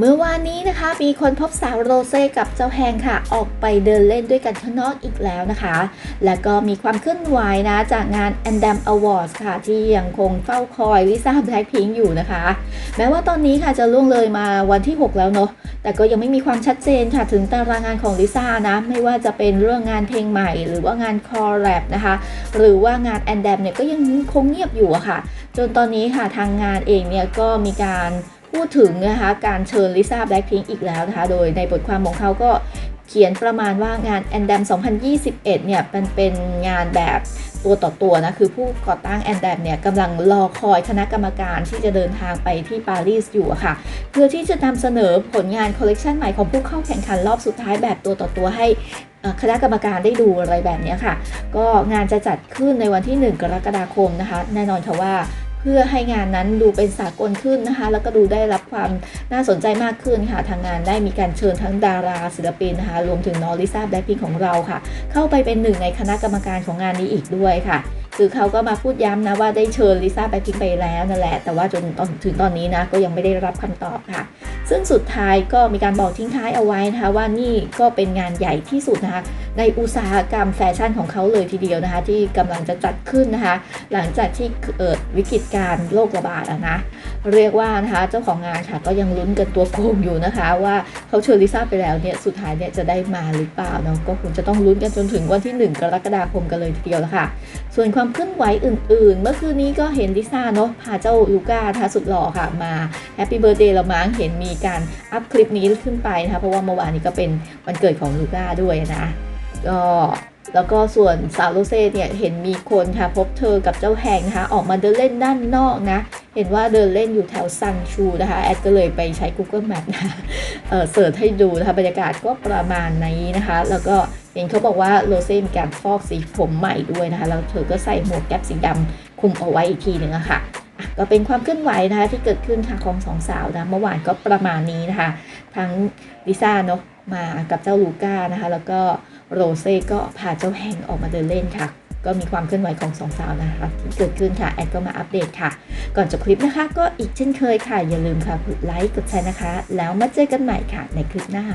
เมื่อวานนี้นะคะมีคนพบสาวโรเซ่กับเจ้าแฮงค่ะ ออกไปเดินเล่นด้วยกันข้างนอกอีกแล้วนะคะ แล้วก็มีความเคลื่อนไหวนะจากงาน a n d a m Awards ค่ะ ที่ยังคงเฝ้าคอยลิซ่าแบล็คพิงอยู่นะคะ แม้ว่าตอนนี้ค่ะจะล่วงเลยมาวันที่ 6 แล้วเนาะแต่ก็ยังไม่มีความชัดเจนค่ะถึงตารางงานของลิซ่านะไม่ว่าจะเป็นเรื่องงานเพลงใหม่ หรือว่างานคอร์แรปนะคะ หรือว่างาน a n d a m เนี่ยก็ยังคงเงียบอยู่อะค่ะ จนตอนนี้ค่ะทางงานเองเนี่ยก็มีการ พูดถึงนะคะการเชิญลิซ่าแบล็ k พิงอีกแล้วนะคะ โดยในบทความของเขาก็เขียนประมาณว่างาน a n d a m 2021 เนี่ยมันเป็นงานแบบตัวต่อตัวนะ คือผู้ก่อตั้ง a n d a m เนี่ยกำลังรอคอยคณะกรรมการที่จะเดินทางไปที่ปารีสอยู่ค่ะ เพื่อที่จะนำเสนอผลงานคอลเลกชันใหม่ของผู้เข้าแข่งขันรอบสุดท้ายแบบตัวต่อตัวให้คณะกรรมการได้ดูอะไรแบบนี้ค่ะ ก็งานจะจัดขึ้นในวันที่ 1 กรกฎาคมนะคะ แน่นอนค่ะว่า เพื่อให้งานนั้นดูเป็นสากลขึ้นนะคะ แล้วก็ดูได้รับความน่าสนใจมากขึ้นค่ะ ทางงานได้มีการเชิญทั้งดาราศิลปินนะคะ รวมถึงนอริซาแบล็คพิงของเราค่ะ เข้าไปเป็นหนึ่งในคณะกรรมการของงานนี้อีกด้วยค่ะคือเขาก็มาพูดย้ำนะว่าได้เชิญลิซ่าแบล็คพิงไปแล้วนั่นแหละ แต่ว่าจนตอนถึงตอนนี้นะก็ยังไม่ได้รับคำตอบค่ะ ซึ่งสุดท้ายก็มีการบอกทิ้งท้ายเอาไว้นะคะว่านี่ก็เป็นงานใหญ่ที่สุดนะคะ ในอุตสาหกรรมแฟชั่นของเขาเลยทีเดียวนะคะ ที่กำลังจะจัดขึ้นนะคะ หลังจากที่เกิดวิกฤตการโรคระบาดอะนะเรียกว่านะคะเจ้าของงานค่ะก็ยังลุ้นกันตัวโกงอยู่นะคะ ว่าเขาเชิญลิซ่าไปแล้วเนี่ยสุดท้ายเนี่ยจะได้มาหรือเปล่าเนาะก็คงจะต้องลุ้นกันจนถึงวันที่ 1 กรกฎาคมกันเลยทีเดียวละค่ะ ส่วนความเคลื่อนไหวอื่น ๆ เมื่อคืนนี้ก็เห็นลิซ่าเนาะพาเจ้าลูก้าทาสุดหล่อค่ะมาแฮปปี้เบิร์ดเดย์ละมั้งเห็นมีการอัพคลิปนี้ขึ้นไปนะคะเพราะว่าเมื่อวานนี้ก็เป็นวันเกิดของลูก้าด้วยนะ ก็แล้วก็ส่วนสาวโรเซ่เนี่ยเห็นมีคนค่ะพบเธอกับเจ้าแหงนะคะ ออกมาเดินเล่นด้านนอกนะ เห็นว่าเดินเล่นอยู่แถวซังชูนะคะ แอดก็เลยไปใช้ Google Map นะเออเสิร์ชให้ดูนะคะ บรรยากาศก็ประมาณนี้นะคะ แล้วก็เห็นเขาบอกว่าโรเซ่มีการฟอกสีผมใหม่ด้วยนะคะ แล้วเธอก็ใส่หมวกแก๊ปสีดำคุมเอาไว้อีกทีหนึ่งอะค่ะอะก็เป็นความเคลื่อนไหวนะคะที่เกิดขึ้นค่ะของสองสาวนะเมื่อวานก็ประมาณนี้นะคะ ทั้งลิซ่าเนาะมากับเจ้าลูก้านะคะ แล้วก็ โรเซ่ก็พาเจ้าแฮงออกมาเดินเล่นค่ะ ก็มีความเคลื่อนไหวของสองสาวนะคะที่เกิดขึ้นค่ะ แอดก็มาอัปเดตค่ะ ก่อนจบคลิปนะคะ ก็อีกเช่นเคยค่ะ อย่าลืมค่ะกดไลค์กดแชร์นะคะ แล้วมาเจอกันใหม่ค่ะในคลิปหน้า